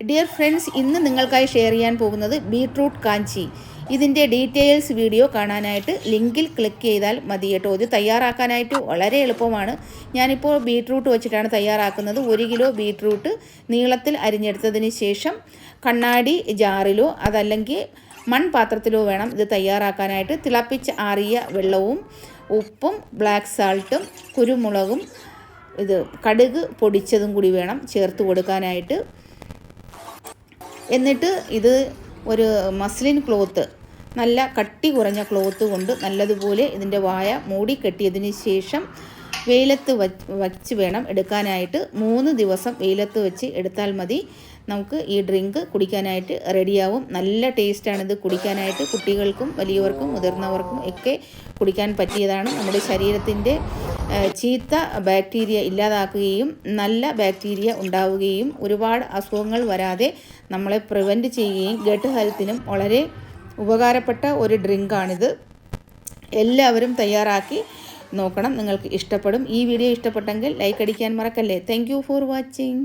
Dear friends ഇന്ന് നിങ്ങൾക്കായി share ചെയ്യാൻ പോകുന്നത് ബീട്രൂട്ട് കാഞ്ചി. ഇതിന്റെ ഡീറ്റെയിൽസ് വീഡിയോ കാണാനായിട്ട് ലിങ്കിൽ ക്ലിക്ക് ചെയ്താൽ മതി കേട്ടോ. ഇത് തയ്യാറാക്കാനായിട്ട് വളരെ എളുപ്പമാണ്. ഞാനിപ്പോൾ ബീട്രൂട്ട് വെച്ചിട്ടാണ് തയ്യാറാക്കുന്നത്. ഒരു കിലോ ബീട്രൂട്ട് നീളത്തിൽ അരിഞ്ഞെടുത്തതിന് ശേഷം കണ്ണാടി ജാറിലോ അതല്ലെങ്കിൽ മൺപാത്രത്തിലോ വേണം ഇത് തയ്യാറാക്കാനായിട്ട്. തിളപ്പിച്ച് ആറിയ വെള്ളവും ഉപ്പും ബ്ലാക്ക് സാൾട്ടും കുരുമുളകും ഇത് കടുക് പൊടിച്ചതും കൂടി വേണം ചേർത്ത് കൊടുക്കാനായിട്ട്. എന്നിട്ട് ഇത് ഒരു മസ്ലിൻ ക്ലോത്ത് നല്ല കട്ടി കുറഞ്ഞ ക്ലോത്ത് കൊണ്ട് നല്ലതുപോലെ ഇതിന്റെ വായ മൂടി കെട്ടിയതിന് ശേഷം വെയിലത്ത് വച്ച് വേണം എടുക്കാനായിട്ട്. മൂന്ന് ദിവസം വെയിലത്ത് വെച്ച് എടുത്താൽ മതി. നമുക്ക് ഈ ഡ്രിങ്ക് കുടിക്കാനായിട്ട് റെഡിയാവും നല്ല ടേസ്റ്റാണ് ഇത് കുടിക്കാനായിട്ട്. കുട്ടികൾക്കും വലിയവർക്കും മുതിർന്നവർക്കും ഒക്കെ കുടിക്കാൻ പറ്റിയതാണ്. നമ്മുടെ ശരീരത്തിന്റെ ചീത്ത ബാക്ടീരിയ ഇല്ലാതാക്കുകയും നല്ല ബാക്ടീരിയ ഉണ്ടാവുകയും ഒരുപാട് അസുഖങ്ങൾ വരാതെ നമ്മളെ പ്രിവെന്റ് ചെയ്യുകയും ഗട്ട് ഹെൽത്തിനും വളരെ ഉപകാരപ്പെട്ട ഒരു ഡ്രിങ്കാണിത് എല്ലാവരും തയ്യാറാക്കി നോക്കണം. നിങ്ങൾക്ക് ഇഷ്ടപ്പെടും. ഈ വീഡിയോ ഇഷ്ടപ്പെട്ടെങ്കിൽ ലൈക്ക് അടിക്കാൻ മറക്കല്ലേ. Thank for watching